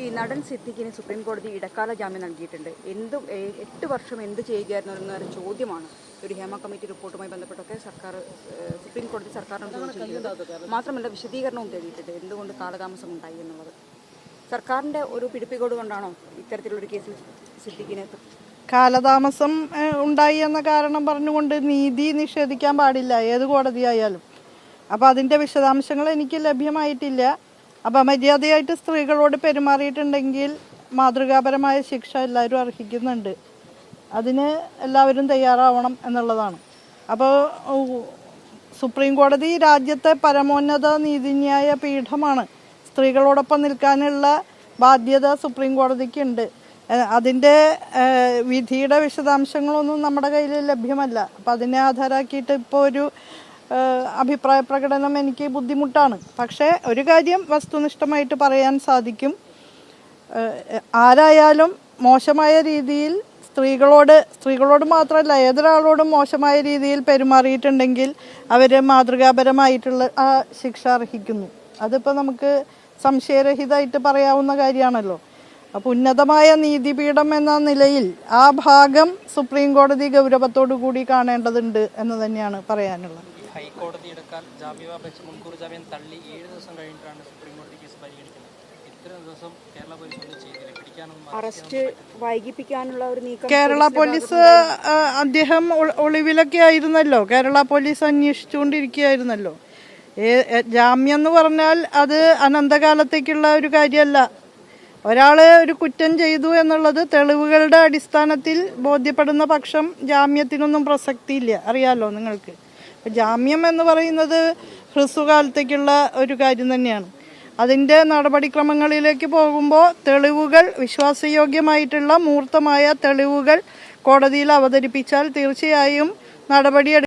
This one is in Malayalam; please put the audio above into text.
ഈ നടൻ സിദ്ദിഖിന് സുപ്രീം കോടതി ഇടക്കാല ജാമ്യം നൽകിയിട്ടുണ്ട്. എന്തും എട്ട് വർഷം എന്ത് ചെയ്യുകയായിരുന്നു എന്നൊരു ചോദ്യമാണ് ഒരു ഹേമ കമ്മിറ്റി റിപ്പോർട്ടുമായി ബന്ധപ്പെട്ടൊക്കെ സർക്കാർ സുപ്രീം കോടതി സർക്കാരിനോട് മാത്രമല്ല വിശദീകരണവും തേടിയിട്ടുണ്ട്. എന്തുകൊണ്ട് കാലതാമസം ഉണ്ടായി എന്നുള്ളത് സർക്കാരിന്റെ ഒരു പിടിപ്പിക്കോട് കൊണ്ടാണോ ഇത്തരത്തിലൊരു കേസിൽ സിദ്ദിഖിനെ കാലതാമസം ഉണ്ടായി എന്ന കാരണം പറഞ്ഞുകൊണ്ട് നീതി നിഷേധിക്കാൻ പാടില്ല. ഏത് കോടതിയായാലും. അപ്പോൾ അതിന്റെ വിശദാംശങ്ങൾ എനിക്ക് ലഭ്യമായിട്ടില്ല. അപ്പോൾ മര്യാദയായിട്ട് സ്ത്രീകളോട് പെരുമാറിയിട്ടുണ്ടെങ്കിൽ മാതൃകാപരമായ ശിക്ഷ എല്ലാവരും അർഹിക്കുന്നുണ്ട്. അതിന് എല്ലാവരും തയ്യാറാവണം എന്നുള്ളതാണ്. അപ്പോൾ സുപ്രീം കോടതി രാജ്യത്തെ പരമോന്നത നീതിന്യായ പീഠമാണ്. സ്ത്രീകളോടൊപ്പം നിൽക്കാനുള്ള ബാധ്യത സുപ്രീം കോടതിക്കുണ്ട്. അതിന്റെ വിധിയുടെ വിശദാംശങ്ങളൊന്നും നമ്മുടെ കയ്യിൽ ലഭ്യമല്ല. അപ്പം അതിനെ ആധാരമാക്കിയിട്ട് ഇപ്പോൾ ഒരു അഭിപ്രായ പ്രകടനം എനിക്ക് ബുദ്ധിമുട്ടാണ്. പക്ഷേ ഒരു കാര്യം വസ്തുനിഷ്ഠമായിട്ട് പറയാൻ സാധിക്കും. ആരായാലും മോശമായ രീതിയിൽ സ്ത്രീകളോട് സ്ത്രീകളോട് മാത്രമല്ല ഏതൊരാളോടും മോശമായ രീതിയിൽ പെരുമാറിയിട്ടുണ്ടെങ്കിൽ അവർ മാതൃകാപരമായിട്ടുള്ള ആ ശിക്ഷ അർഹിക്കുന്നു. അതിപ്പോൾ നമുക്ക് സംശയരഹിതമായിട്ട് പറയാവുന്ന കാര്യമാണല്ലോ. അപ്പോൾ ഉന്നതമായ നീതിപീഠം എന്ന നിലയിൽ ആ ഭാഗം സുപ്രീം കോടതി ഗൗരവത്തോടു കൂടി കാണേണ്ടതുണ്ട് എന്ന് തന്നെയാണ് പറയാനുള്ളത്. ഹൈക്കോടതി എടുക്കാൻ ജാമ്യാപേക്ഷ മുൻകൂർ ജാമ്യം തള്ളി ഏഴ് ദിവസം കഴിഞ്ഞിട്ടാണ് സുപ്രീം കോടതി കേസ് പരിഗണിക്കുന്നത്. അറസ്റ്റ് വൈകിപ്പിക്കാനുള്ള ഒരു നീക്കം കേരള പോലീസ് അദ്ദേഹം ഒളിവിലൊക്കെ ആയിരുന്നല്ലോ. കേരള പോലീസ് അന്വേഷിച്ചുകൊണ്ടിരിക്കുകയായിരുന്നല്ലോ. ഏ- ജാമ്യം എന്ന് പറഞ്ഞാൽ അത് അനന്തകാലത്തേക്കുള്ള ഒരു കാര്യമല്ല. ഒരാൾ ഒരു കുറ്റം ചെയ്തു എന്നുള്ളത് തെളിവുകളുടെ അടിസ്ഥാനത്തിൽ ബോധ്യപ്പെടുന്ന പക്ഷം ജാമ്യത്തിനൊന്നും പ്രസക്തിയില്ല. അറിയാലോ നിങ്ങൾക്ക്. ജാമ്യം എന്ന് പറയുന്നത് ഹ്രസ്വകാലത്തേക്കുള്ള ഒരു കാര്യം തന്നെയാണ്. അതിന്റെ നടപടിക്രമങ്ങളിലേക്ക് പോകുമ്പോൾ തെളിവുകൾ വിശ്വാസയോഗ്യമായിട്ടുള്ള മൂർത്തമായ തെളിവുകൾ കോടതിയിൽ അവതരിപ്പിച്ചാൽ തീർച്ചയായും നടപടി